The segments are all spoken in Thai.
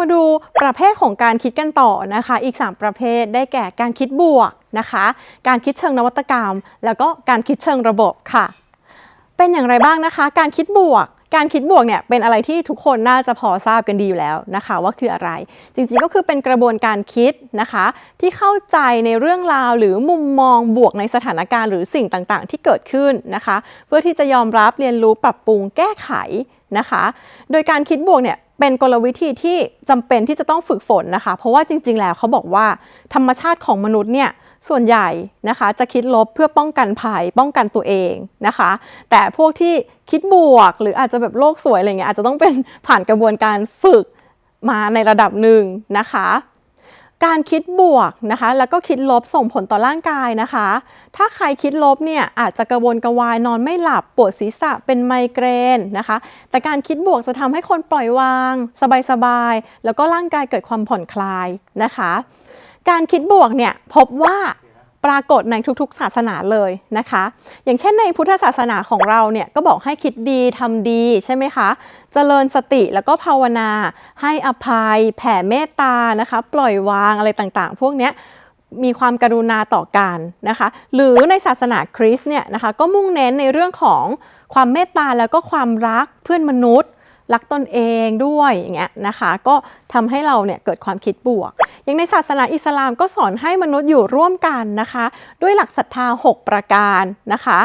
มาดูประเภทของการคิดกันต่อนะคะ อีก 3 ประเภทได้แก่การคิดบวกนะคะ การคิดเชิงนวัตกรรม แล้วก็การคิดเชิงระบบค่ะ เป็นอย่างไรบ้างนะคะ การคิดบวกการคิดบวกเนี่ยเป็นอะไรที่ทุกคนน่าจะพอทราบกันดีอยู่แล้วนะคะ ว่าคืออะไร จริงๆก็คือเป็นกระบวนการคิดนะคะ ที่เข้าใจในเรื่องราวหรือมุมมองบวกในสถานการณ์หรือสิ่งต่างๆ ที่เกิดขึ้นนะคะ เพื่อที่จะยอมรับเรียนรู้ปรับปรุงแก้ไข นะคะ โดยการคิดบวกเนี่ยเป็นกลวิธีที่จำเป็นที่จะต้องฝึกฝนนะคะ เพราะว่าจริง ๆ แล้วเขาบอกว่าธรรมชาติของมนุษย์เนี่ยส่วนใหญ่นะคะจะคิดลบเพื่อป้องกันภัยป้องกันตัวเองนะคะ แต่พวกที่คิดบวก หรืออาจจะแบบโลกสวยอะไรเงี้ยอาจจะต้องเป็นผ่านกระบวนการฝึกมาในระดับหนึ่งนะคะ การคิดบวกนะคะ แล้วก็คิดลบส่งผลต่อร่างกายนะคะ ถ้าใครคิดลบเนี่ยอาจจะกระวนกระวายนอนไม่หลับปวดศีรษะเป็นไมเกรนนะคะ แต่การคิดบวกจะทำให้คนปล่อยวาง สบายๆ แล้วก็ร่างกายเกิดความผ่อนคลายนะคะ การคิดบวกเนี่ยพบว่า ปรากฏในทุกๆ ศาสนาเลยนะคะ อย่างเช่นในพุทธศาสนาของเราเนี่ยก็บอกให้คิดดีทำดีใช่ไหมคะเจริญสติแล้วก็ภาวนา ให้อภัย แผ่เมตตานะคะปล่อยวางอะไรต่างๆ พวกเนี้ยมีความกรุณาต่อกันนะคะ หรือในศาสนาคริสต์เนี่ยนะคะก็มุ่งเน้นในเรื่องของความเมตตาแล้วก็ความรักเพื่อนมนุษย์ รักตนเองด้วยอย่างเงี้ยนะคะก็ทำให้เราเนี่ยเกิดความคิดบวก อย่างในศาสนาอิสลามก็สอนให้มนุษย์อยู่ร่วมกันนะคะ ด้วยหลักศรัทธา 6 ประการนะคะ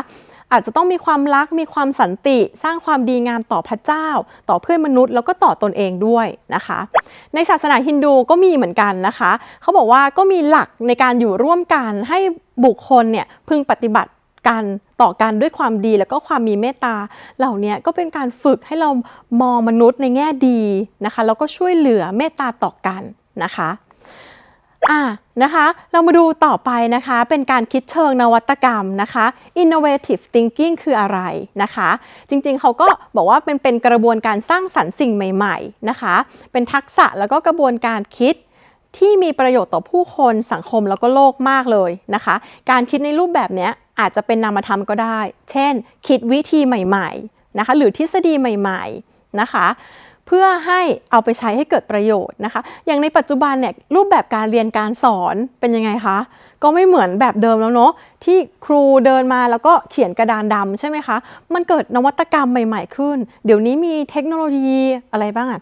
อาจจะต้องมีความรักมีความสันติ สร้างความดีงามต่อพระเจ้า ต่อเพื่อนมนุษย์แล้วก็ต่อตนเองด้วยนะคะ ในศาสนาฮินดูก็มีเหมือนกันนะคะ เขาบอกว่าก็มีหลักในการอยู่ร่วมกันให้บุคคลเนี่ยพึงปฏิบัติกัน ต่อกันด้วยความดีแล้วก็ความมีเมตตา เหล่านี้ก็เป็นการฝึกให้เรามองมนุษย์ในแง่ดีนะคะแล้วก็ช่วยเหลือเมตตาต่อกันนะคะอะนะคะเรามาดูต่อไปนะคะเป็นการคิดเชิงนวัตกรรมนะคะ innovative thinking คืออะไรนะคะ จริงๆเขาก็บอกว่าเป็นเป็นกระบวนการสร้างสรรค์สิ่งใหม่ๆนะคะ เป็นทักษะแล้วก็กระบวนการคิดที่มีประโยชน์ต่อผู้คนสังคมแล้วก็โลกมากเลยนะคะ การคิดในรูปแบบเนี้ย อาจจะเป็นนามธรรมก็ได้ เช่น คิดวิธีใหม่ๆนะคะหรือทฤษฎีใหม่ๆนะคะเพื่อให้เอาไปใช้ให้เกิดประโยชน์นะคะ อย่างในปัจจุบันเนี่ยรูปแบบการเรียนการสอนเป็นยังไงคะ ก็ไม่เหมือนแบบเดิมแล้วเนาะที่ครูเดินมาแล้วก็เขียนกระดานดำใช่ไหมคะ มันเกิดนวัตกรรมใหม่ๆขึ้น เดี๋ยวนี้มีเทคโนโลยีอะไรบ้างอะ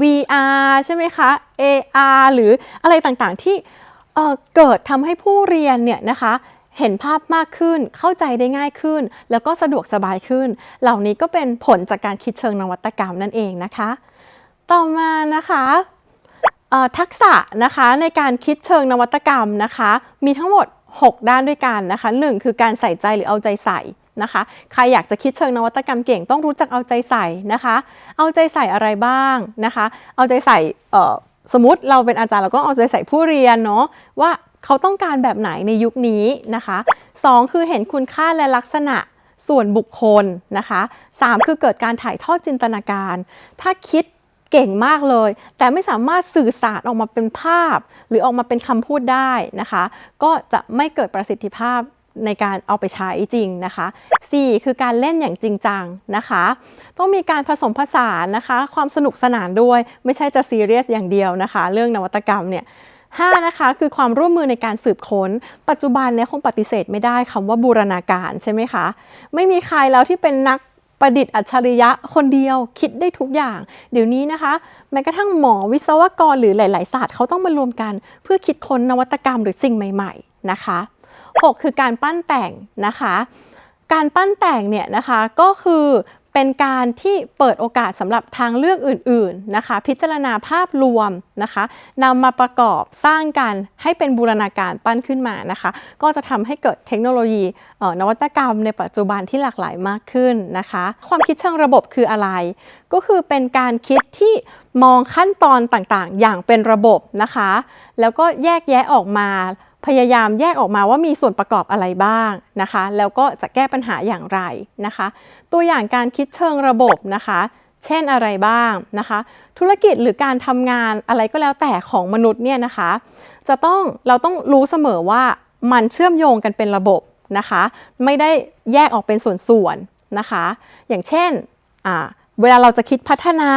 VR ใช่ไหมคะ AR หรืออะไรต่างๆที่เอ่อเกิดทำให้ผู้เรียนเนี่ยนะคะ เห็นภาพมากขึ้น เข้าใจได้ง่ายขึ้น แล้วก็สะดวกสบายขึ้น เหล่านี้ก็เป็นผลจากการคิดเชิงนวัตกรรมนั่นเองนะคะ ต่อมานะคะทักษะนะคะในการคิดเชิงนวัตกรรมนะคะ มีทั้งหมด 6 ด้านด้วยกันนะคะ 1 คือการใส่ใจหรือเอาใจใส่นะคะ ใครอยากจะคิดเชิงนวัตกรรมเก่งต้องรู้จักเอาใจใส่นะคะ เอาใจใส่อะไรบ้างนะคะ เอาใจใส่ สมมติเราเป็นอาจารย์เราก็เอาใจใส่ผู้เรียนเนาะว่าเขาต้องการแบบไหนในยุคนี้นะคะสองคือเห็นคุณค่าและลักษณะส่วนบุคคลนะคะสามคือเกิดการถ่ายทอดจินตนาการ ถ้าคิดเก่งมากเลย แต่ไม่สามารถสื่อสารออกมาเป็นภาพ หรือออกมาเป็นคำพูดได้นะคะ ก็จะไม่เกิดประสิทธิภาพ ในการเอาไปใช้จริงนะคะ 4 คือการเล่นอย่างจริงจังนะคะ ต้องมีการผสมผสานนะคะ ความสนุกสนานด้วย ไม่ใช่จะซีเรียสอย่างเดียวนะคะ เรื่องนวัตกรรมเนี่ย5นะคะคือความร่วมมือในการสืบค้น ปัจจุบันเนี่ยคงปฏิเสธไม่ได้คำว่าบูรณาการใช่ไหมคะ ไม่มีใครแล้วที่เป็นนักประดิษฐ์อัจฉริยะคนเดียวคิดได้ทุกอย่าง เดี๋ยวนี้นะคะ แม้กระทั่งหมอวิศวกรหรือหลาย ๆ ศาสตร์เขาต้องมารวมกัน เพื่อคิดค้นนวัตกรรมหรือสิ่งใหม่ ๆ นะคะ 6 คือการปั้นแต่งนะคะ การปั้นแต่งเนี่ยนะคะก็คือเป็นการที่เปิดโอกาสสำหรับทางเลือกอื่นๆนะคะ พิจารณาภาพรวมนะคะนำมาประกอบสร้างกันให้เป็นบูรณาการปั้นขึ้นมานะคะ ก็จะทำให้เกิดเทคโนโลยีนวัตกรรมในปัจจุบันที่หลากหลายมากขึ้นนะคะ ความคิดเชิงระบบคืออะไร ก็คือเป็นการคิดที่มองขั้นตอนต่างๆ อย่างเป็นระบบนะคะ แล้วก็แยกแยะออกมา พยายามแยกออกมาว่ามีส่วนประกอบอะไรบ้างนะคะ แล้วก็จะแก้ปัญหาอย่างไรนะคะ ตัวอย่างการคิดเชิงระบบนะคะ เช่นอะไรบ้างนะคะ ธุรกิจหรือการทำงานอะไรก็แล้วแต่ของมนุษย์เนี่ยนะคะ จะต้องเราต้องรู้เสมอว่ามันเชื่อมโยงกันเป็นระบบนะคะ ไม่ได้แยกออกเป็นส่วนๆนะคะ อย่างเช่นเวลาเราจะคิดพัฒนา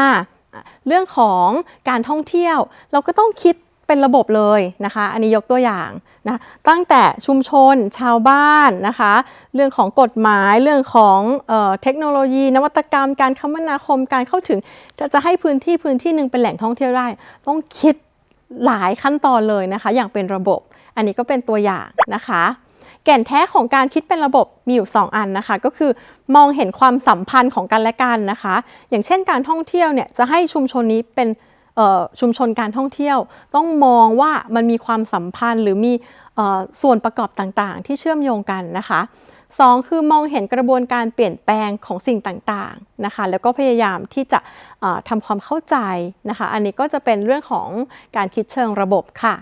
เรื่องของการท่องเที่ยว เราก็ต้องคิด เป็นระบบเลยนะคะ อันนี้ยกตัวอย่างนะตั้งแต่ชุมชนชาวบ้านนะคะ เรื่องของกฎหมายเรื่องของเออเทคโนโลยี นวัตกรรม การคมนาคมการเข้าถึงจะจะให้พื้นที่พื้นที่หนึ่งเป็นแหล่งท่องเที่ยวได้ ต้องคิดหลายขั้นตอนเลยนะคะ อย่างเป็นระบบ อันนี้ก็เป็นตัวอย่างนะคะแก่นแท้ของการคิดเป็นระบบมีอยู่ 2 อันนะคะ ก็คือมองเห็นความสัมพันธ์ของกันและกันนะคะ อย่างเช่นการท่องเที่ยวเนี่ยจะให้ชุมชนนี้เป็น ชุมชนการท่องเที่ยว ต้องมองว่ามันมีความสัมพันธ์หรือมีส่วนประกอบต่างๆ ที่เชื่อมโยงกันนะคะสองคือมองเห็นกระบวนการเปลี่ยนแปลงของสิ่งต่างๆนะคะแล้วก็พยายามที่จะทำความเข้าใจนะคะ อันนี้ก็จะเป็นเรื่องของการคิดเชิงระบบค่ะ